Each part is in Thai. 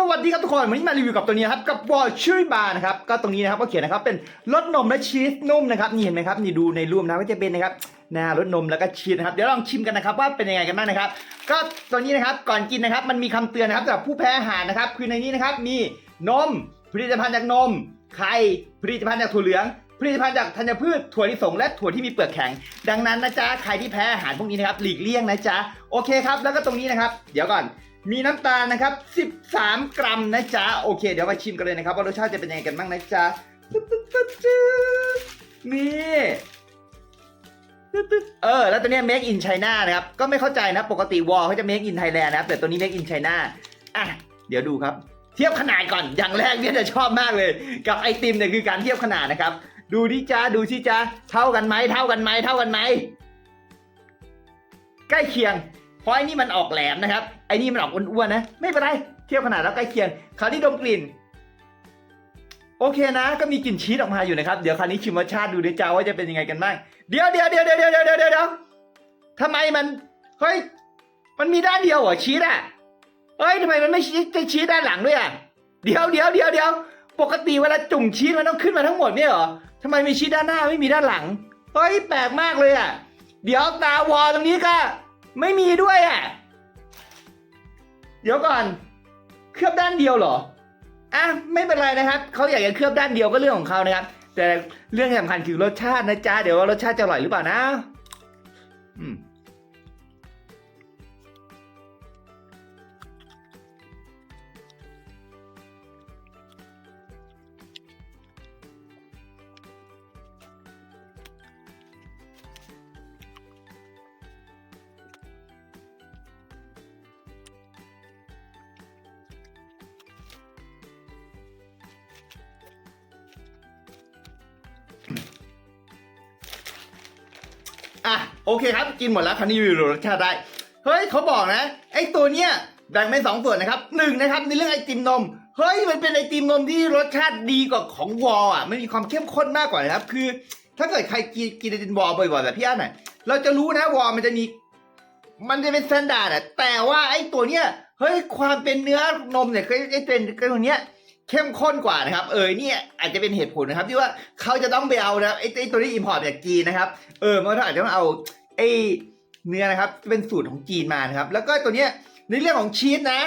สวัสดีครับทุกคนวันนี้มารีวิวกับตัวนี้ครับกับวอลชูบาร์นะครับก็ตรงนี้นะครับก็เขียนนะครับเป็นรสนมและชีสนุ่มนะครับนี่เห็นไหมครับนี่ดูในรูปนะก็จะเป็นนะครับหน้ารสนมแล้วก็ชีสนะครับเดี๋ยวลองชิมกันนะครับว่าเป็นยังไงกันบ้างนะครับ ก็ตัวนี้นะครับก่อนกินนะครับ มันมีคำเตือนนะครับสำหรับผู้แพ้อาหารนะครับ คือในนี้นะครับมีนมผลิตภัณฑ์จากนมไข่ผลิตภัณฑ์จากถั่วเหลืองผลิตภัณฑ์จากธัญพืชถั่วลิสงและถั่วที่มีเปลือกแข็ง ดังนั้นนะจ๊ะใครที่แพ้อาหารพวกนี้นะครับหลีกเลี่ยงนะจ๊ะโอเคครับ แล้วก็ตรงนี้นะครับ เดี๋ยวก่อนมีน้ำตาลนะครับ 3 กรัมนะจ๊ะ โอเค เดี๋ยวมาชิมกันเลยนะครับว่ารสชาติจะเป็นยังไงกันบ้างนะจ๊ะนี่เออ แล้วตัวเนี้ย make in China นะครับ ก็ไม่เข้าใจนะ ปกติวอลเขาจะ make in Thailand นะครับ แต่ตัวนี้ make in China อะ เดี๋ยวดูครับ เทียบขนาดก่อน อย่างแรกเนี่ยจะชอบมากเลย กับไอติมเนี่ยคือการเทียบขนาดนะครับ ดูดิจ้า ดูสิจ้า เท่ากันไหม เท่ากันไหม เท่ากันไหม ใกล้เคียง เพราะไอ้นี่มันออกแหลมนะครับ ไอ้นี่มันออกอ้วนๆนะ ไม่เป็นไร เทียบขนาดแล้วใกล้เคียง คราวนี้ดมกลิ่น โอเคนะ ก็มีกลิ่นชีสออกมาอยู่นะครับ เดี๋ยวคราวนี้ชิมรสชาติดูดิจ้าว่าจะเป็นยังไงกันบ้าง เดี๋ยวเดี๋ยวเดี๋ยวเดี๋ยวเดี๋ยวเดี๋ยวเดี๋ยวทำไมมัน เฮ้ย มันมีด้านเดียวเหรอชีสอะเอ้ยทำไมมันไม่ชี้ชีสด้านหลังด้วยอะ เดี๋ยวเดี๋ยวเดี๋ยวเดี๋ยวปกติเวลาจุ่มชีสมันต้องขึ้นมาทั้งหมดเนี่ยเหรอทำไมมีชีสด้านหน้าไม่มีด้านหลัง เฮ้ยแปลกมากเลยอะ เดี๋ยวตาวอตรงนี้ก็ ไม่มีด้วยอะ เดี๋ยวก่อน เคลือบด้านเดียวเหรอ อะไม่เป็นไรนะครับ เขาอยากจะเคลือบด้านเดียวก็เรื่องของเขานะครับ แต่เรื่องสำคัญคือรสชาตินะจ๊ะ เดี๋ยวว่ารสชาติจะอร่อยหรือเปล่านะ อืม อะโอเคครับกินหมดแล้วคันนี้รีวิวรสชาติได้ เฮ้ยเขาบอกนะ ไอ้ตัวเนี้ยแบ่งเป็นสองส่วนนะครับหนึ่งนะครับในเรื่องไอติมนมเฮ้ยมันเป็นไอติมนมที่รสชาติดีกว่าของวอลอะมันมีความเข้มข้นมากกว่านะครับ คือ ถ้าเกิดใครกินกินไอติมวอลบ่อยๆแบบพี่อันน่ะเราจะรู้นะวอลมันจะมี มันจะเป็นสแตนดาร์ดอะแต่ว่าไอ้ตัวเนี้ยเฮ้ยความเป็นเนื้อนมเนี่ยไอ้เป็นไอ้ตัวเนี้ย เข้มข้นกว่านะครับ เออเนี่ยอาจจะเป็นเหตุผลนะครับ ที่ว่าเขาจะต้องไปเอานะไอ้ไอ้ตัวนี้อิมพอร์ตจากจีนนะครับ เออมันก็อาจจะต้องเอาไอ้เนื้อนะครับเป็นสูตรของจีนมานะครับ แล้วก็ตัวเนี้ยในเรื่องของชีสนะ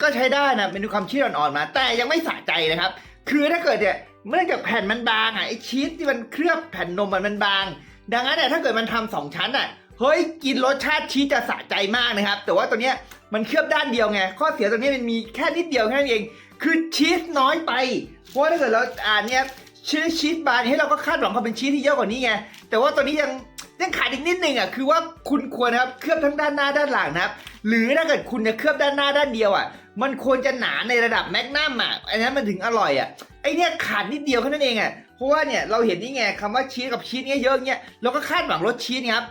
ก็ใช้ได้นะเป็นความชีสอ่อนๆมา แต่ยังไม่สะใจนะครับ คือถ้าเกิดเนี่ยเนื่องจากแผ่นมันบางอะไอ้ชีสที่มันเคลือบแผ่นนมมันบาง ดังนั้นเนี่ยถ้าเกิดมันทำสองชั้นอะ เฮ้ยกินรสชาติชีสจะสะใจมากนะครับ แต่ว่าตัวเนี้ยมันเคลือบด้านเดียวไง ข้อเสียตัวนี้มันมีแค่นิดเดียวแค่นั้นเอง คือชีสน้อยไป เพราะว่าถ้าเกิดเราอ่านเนี่ยชีสชีสบาร์ให้เราก็คาดหวังความเป็นชีสที่เยอะกว่านี้ไง แต่ว่าตัวนี้ยังยังขาดอีกนิดนึงอะ คือว่าคุณควรนะครับเคลือบทั้งด้านหน้าด้านหลังนะครับ หรือถ้าเกิดคุณจะเคลือบด้านหน้าด้านเดียวอะ มันควรจะหนาในระดับแมกนัมอะ อันนั้นมันถึงอร่อยอะ ไอเนี่ยขาดนิดเดียวแค่นั้นเองอะ เพราะว่าเนี่ยเราเห็นนี่ไงคำว่าชีสกับชีสเนี่ยเยอะเงี้ยเราก็คาดหวังรสชีสครับ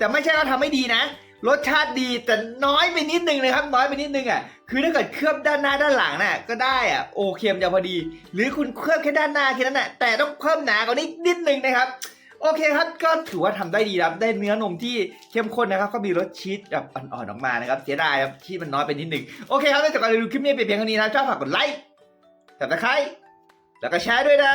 แต่ไม่ใช่ว่าทำไม่ดีนะ รสชาติดีแต่น้อยไปนิดนึงนะครับ น้อยไปนิดนึงอะคือถ้าเกิดเคลือบด้านหน้าด้านหลังน่ะก็ได้อะโอเคมนจะพอดี หรือคุณเคลือบแค่ด้านหน้าแค่นั้นน่ะแต่ต้องเพิ่มหนากว่านี้นิดนึงนะครับโอเคครับก็ถือว่าทำได้ดีครับได้เนื้อนมที่เข้มข้นนะครับ ก็มีรสชีสแบบอ่อนๆออกมานะครับ เสียดายครับชีสมันน้อยไปนิดนึงโอเคครับแล้วจากการรีวิวคลิปนี้เป็นเพียงเท่านี้นะชอบฝากกดไลค์สับตะไคร้แล้วก็แชร์ด้วยนะ